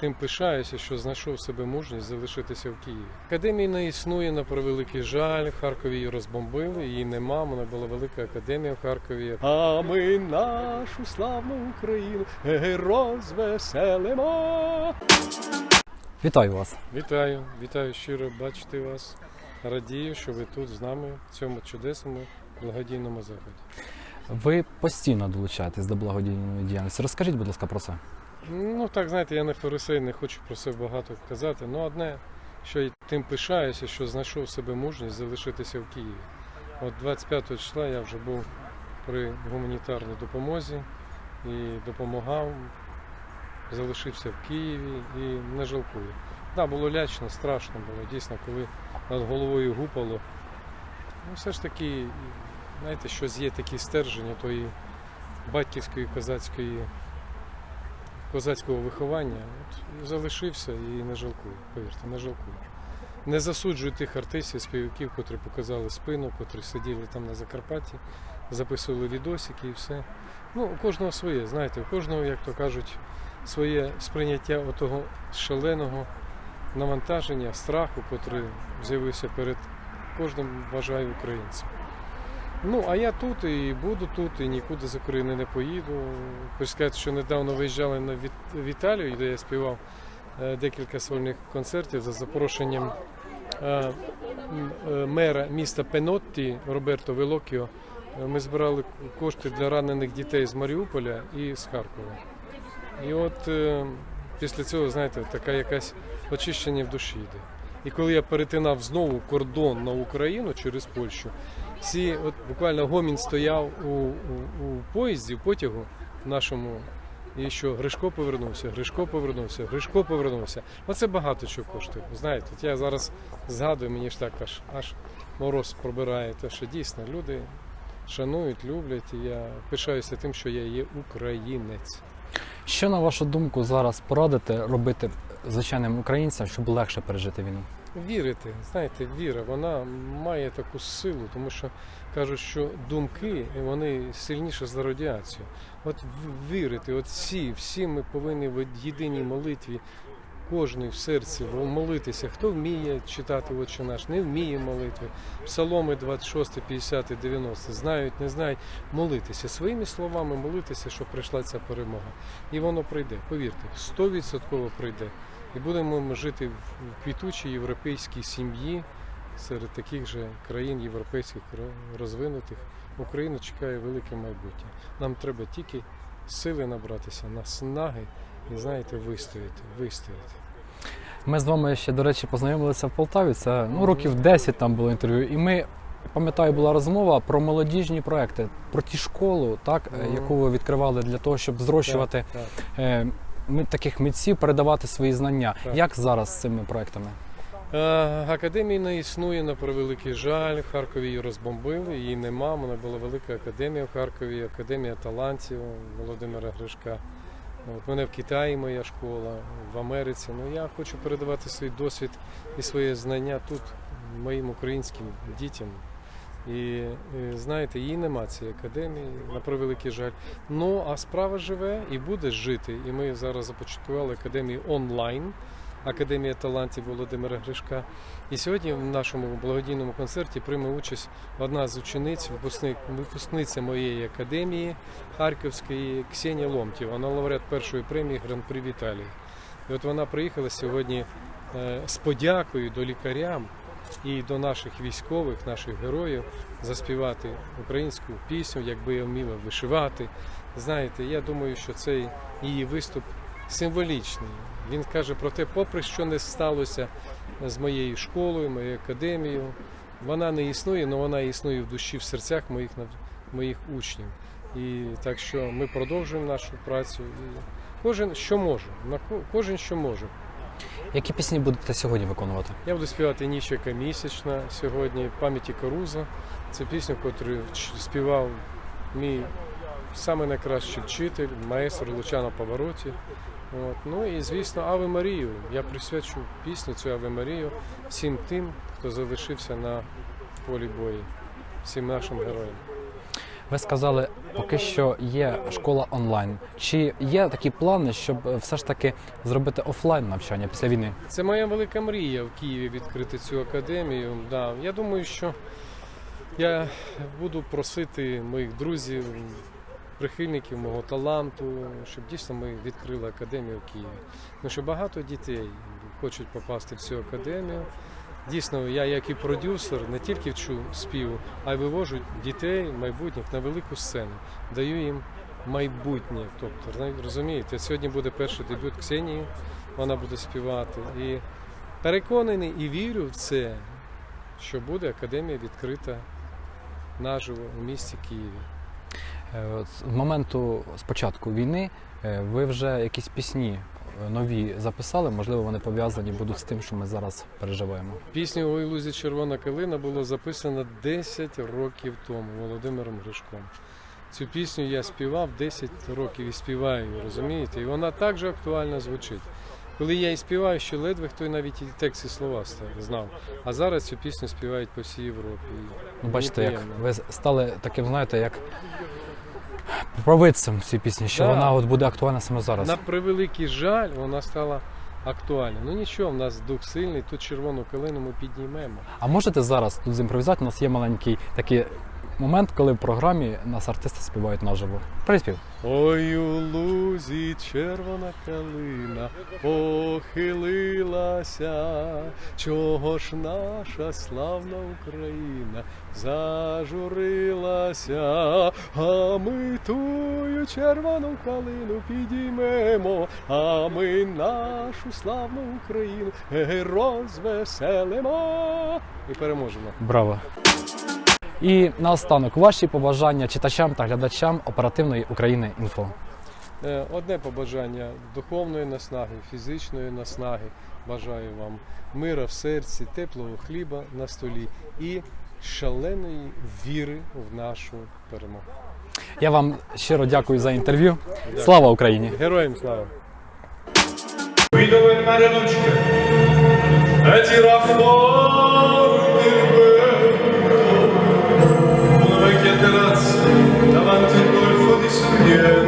тим пишаюся, що знайшов себе мужність залишитися в Києві. Академії не існує на превеликий жаль. В Харкові її розбомбили, її нема. Вона була велика академія в Харкові. А ми нашу славну Україну розвеселимо. Вітаю вас. Вітаю, вітаю щиро бачити вас. Радію, що ви тут з нами в цьому чудесному благодійному заході. Ви постійно долучаєтесь до благодійної діяльності. Розкажіть, будь ласка, про це. Ну так знаєте, я не фарисей, не хочу про це багато казати. Ну одне, що й тим пишаюся, що знайшов себе мужність залишитися в Києві. От 25 числа я вже був при гуманітарній допомозі і допомагав, залишився в Києві і не жалкую. Так, було лячно, страшно було, дійсно, коли над головою гупало. Ну, все ж таки, знаєте, щось є такі стерження тої батьківської козацької козацького виховання, от, залишився і не жалкую, повірте, не жалкую. Не засуджую тих артистів, співаків, котрі показали спину, котрі сиділи там на Закарпатті, записували відосики і все. Ну, у кожного своє, знаєте, у кожного, як то кажуть, своє сприйняття отого шаленого навантаження, страху, котрий з'явився перед кожним, вважаю, українцем. Ну, а я тут і буду тут, і нікуди з України не поїду. Хочу сказати, що недавно виїжджали на в Італію, де я співав е, декілька сольних концертів за запрошенням е, е, мера міста Пенотті Роберто Велокіо. Ми збирали кошти для ранених дітей з Маріуполя і з Харкова. І от після цього, знаєте, така якась очищення в душі йде. І коли я перетинав знову кордон на Україну через Польщу, всі, от буквально гомін стояв у, у, у поїзді, в потягу нашому. І що Гришко повернувся, Гришко повернувся, Гришко повернувся. Оце багато чого коштує. Знаєте, от я зараз згадую, мені ж так аж аж мороз пробирає, те, що дійсно люди шанують, люблять. І я пишаюся тим, що я є українець. Що на вашу думку зараз порадите робити звичайним українцям, щоб легше пережити війну? Вірити, знаєте, віра, вона має таку силу, тому що кажуть, що думки вони сильніше за радіацію. От вірити, от всі, всі ми повинні в єдиній молитві, кожний в серці молитися. Хто вміє читати Отче наш, не вміє молитви. Псаломи 26, 50, 90, знають, не знають, молитися своїми словами, молитися, щоб прийшла ця перемога. І воно прийде, повірте, 100% прийде. І будемо ми жити в квітучій європейській сім'ї серед таких же країн європейських розвинутих. Україну чекає велике майбутнє. Нам треба тільки сили набратися, наснаги і знаєте, вистояти, вистояти. Ми з вами ще, до речі, познайомилися в Полтаві. Це ну, років 10 там було інтерв'ю. І ми, пам'ятаю, була розмова про молодіжні проекти, про ті школу, так, е, Мгм. яку ви відкривали для того, щоб зрощувати Так, так. Таких митців, передавати свої знання. Так. Як зараз з цими проектами? Е, Академії не існує на превеликий жаль. В Харкові її розбомбили, її нема. Вона була велика академія в Харкові, академія талантів Володимира Гришка. От мене в Китаї моя школа, в Америці. Ну я хочу передавати свій досвід і своє знання тут моїм українським дітям. І е, знаєте, її нема цієї академії, на превеликий жаль. Ну а справа живе і буде жити. І ми зараз започаткували академію онлайн. Академія талантів Володимира Гришка. І сьогодні в нашому благодійному концерті прийме участь одна з учениць, випускник, випускниця моєї академії Харківської Ксенія Ломтів. Вона лауреат першої премії Гран-при в Італії. І от вона приїхала сьогодні е, з подякою до лікарям і до наших військових, наших героїв заспівати українську пісню, якби я вміла вишивати. Знаєте, я думаю, що цей її виступ символічний. Він каже про те, попри що не сталося з моєю школою, моєю академією, вона не існує, але вона існує в душі, в серцях моїх моїх учнів. І так що ми продовжуємо нашу працю. І кожен що може, кожен що може. Які пісні будете сьогодні виконувати? Я буду співати Ніщика місячна сьогодні, пам'яті Каруза. Це пісня, яку співав мій саме найкращий вчитель, маестро Лучано Повороті. От. Ну і звісно, Аве Марію. Я присвячу пісню цю Аве Марію всім тим, хто залишився на полі бою, всім нашим героям. Ви сказали, поки що є школа онлайн. Чи є такі плани, щоб е, все ж таки зробити офлайн навчання після війни? Це моя велика мрія в Києві відкрити цю академію. Да. Я думаю, що я буду просити моїх друзів, прихильників мого таланту, щоб дійсно ми відкрили академію в Києві. Тому що багато дітей хочуть попасти в цю академію. Дійсно, я як і продюсер не тільки вчу співу, а й вивожу дітей майбутніх на велику сцену, даю їм майбутнє. Тобто, розумієте, сьогодні буде перший дебют Ксенії, вона буде співати. І переконаний і вірю в це, що буде академія відкрита наживо у місті Києві. Е, З моменту спочатку війни е, ви вже якісь пісні нові записали, можливо, вони пов'язані будуть з тим, що ми зараз переживаємо. Пісню «Ой, лузі червона калина було записано 10 років тому Володимиром Гришком. Цю пісню я співав 10 років і співаю, розумієте? І вона так же актуально звучить. Коли я її співаю, що ледве хто навіть і текст і слова знав. А зараз цю пісню співають по всій Європі. Ну, бачите, як ви стали таким, знаєте, як провидцем в цій пісні, що Да. вона от буде актуальна саме зараз. На превеликий жаль, вона стала актуальна. Ну нічого, в нас дух сильний, тут червону калину ми піднімемо. А можете зараз тут зімпровізувати? У нас є маленький такий момент, коли в програмі нас артисти співають наживо. Приспів. Ой, у лузі червона калина похилилася, чого ж наша славна Україна зажурилася, а ми тую червону калину підіймемо, а ми нашу славну Україну розвеселимо і переможемо. Браво! І наостанок ваші побажання читачам та глядачам оперативної України інфо. Е, Одне побажання духовної наснаги, фізичної наснаги. Бажаю вам мира в серці, теплого хліба на столі і шаленої віри в нашу перемогу. Я вам щиро дякую за інтерв'ю. Слава Україні! Героям слава! Il mare terrazza davanti al golfo di Sorrento